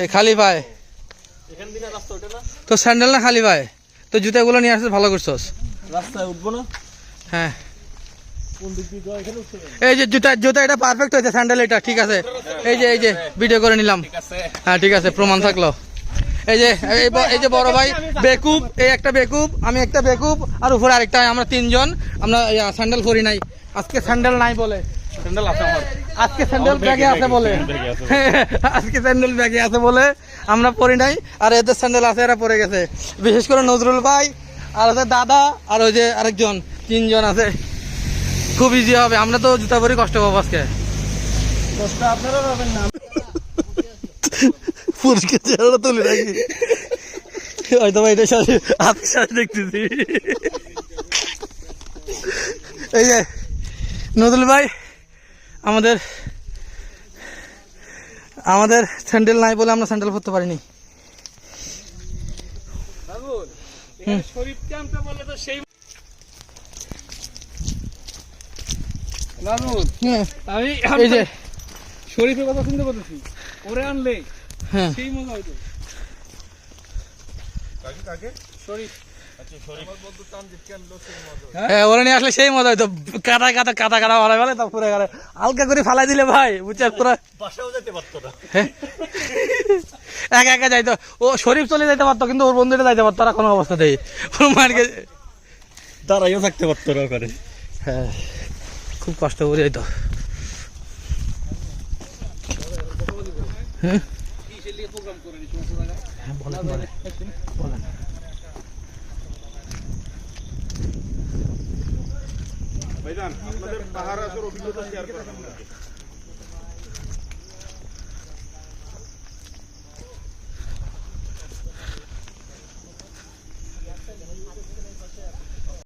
এই খালি পায় এখান দিকে রাস্তা ওঠে না? তো স্যান্ডেল না খালি পায় তো জুতাগুলো নিয়ে আসছিস ভালো করছস। রাস্তায় উঠবো না? হ্যাঁ। এই যে জুতা জুতা এটা পারফেক্ট হয়েছে স্যান্ডেল এটা ঠিক আছে। এই যে এই যে ভিডিও করে নিলাম। হ্যাঁ ঠিক আছে প্রমাণ থাকল। এই যে এই এই যে বড় ভাই বেকুব এই একটা বেকুব আমি একটা বেকুব আর উপরে আরেকটা আমরা তিনজন আমরা স্যান্ডেল পরি নাই। আজকে স্যান্ডেল নাই বলে। স্যান্ডেল আছে আমার। আজকে স্যান্ডেল ব্যাগে আছে বলে। আজকে স্যান্ডেল ব্যাগে আছে বলে আমরা পরি নাই। আর এদের স্যান্ডেল আছে এরা পরে গেছে। বিশেষ করে নজরুল ভাই আর ওদের দাদা আর ওই যে আরেকজন তিনজন আছে। খুব ইজি হবে আমরা তো জুতা পরি কষ্ট পাবো আজকে। কষ্ট আপনারা পাবেন না। পুরস্কার চেহারা তুলে রাখি হয়তো ভাই এটা সাথে হাতের সাথে দেখতেছি। এই যে নজরুল ভাই আমাদের আমাদের স্যান্ডেল নাই বলে আমরা স্যান্ডেল পরতে পারিনি। বাবুল এখানে শরীফ বলে তো সেই হ্যাঁ। আমি যে। শরীফের কথা শুনতে ওরে আনলে হ্যাঁ। সেই মজা হইতো। শরীফ। হ্যাঁ? ওরা নিয়ে আসলে সেই মজা হইতো কাটা কাটা কাটা কাটা মারা ফেলে তারপরে গেলে হালকা করে ফালাই দিলে ভাই বুঝছে পুরো। বাসাও যেতে পারতো না। হ্যাঁ। একা একা যাইতো। ও শরীফ চলে যাইতে পারতো কিন্তু ওর বন্ধুটা যাইতে পারতো না কোনো অবস্থাতেই ওর মারকে দাঁড়াইও থাকতে পারতো না ওখানে। হ্যাঁ খুব কষ্ট করে যাইতো। হ্যাঁ বলেন বলেন। বলেন। ভাইজান আপনাদের পাহাড় আসার অভিজ্ঞতা শেয়ার করেন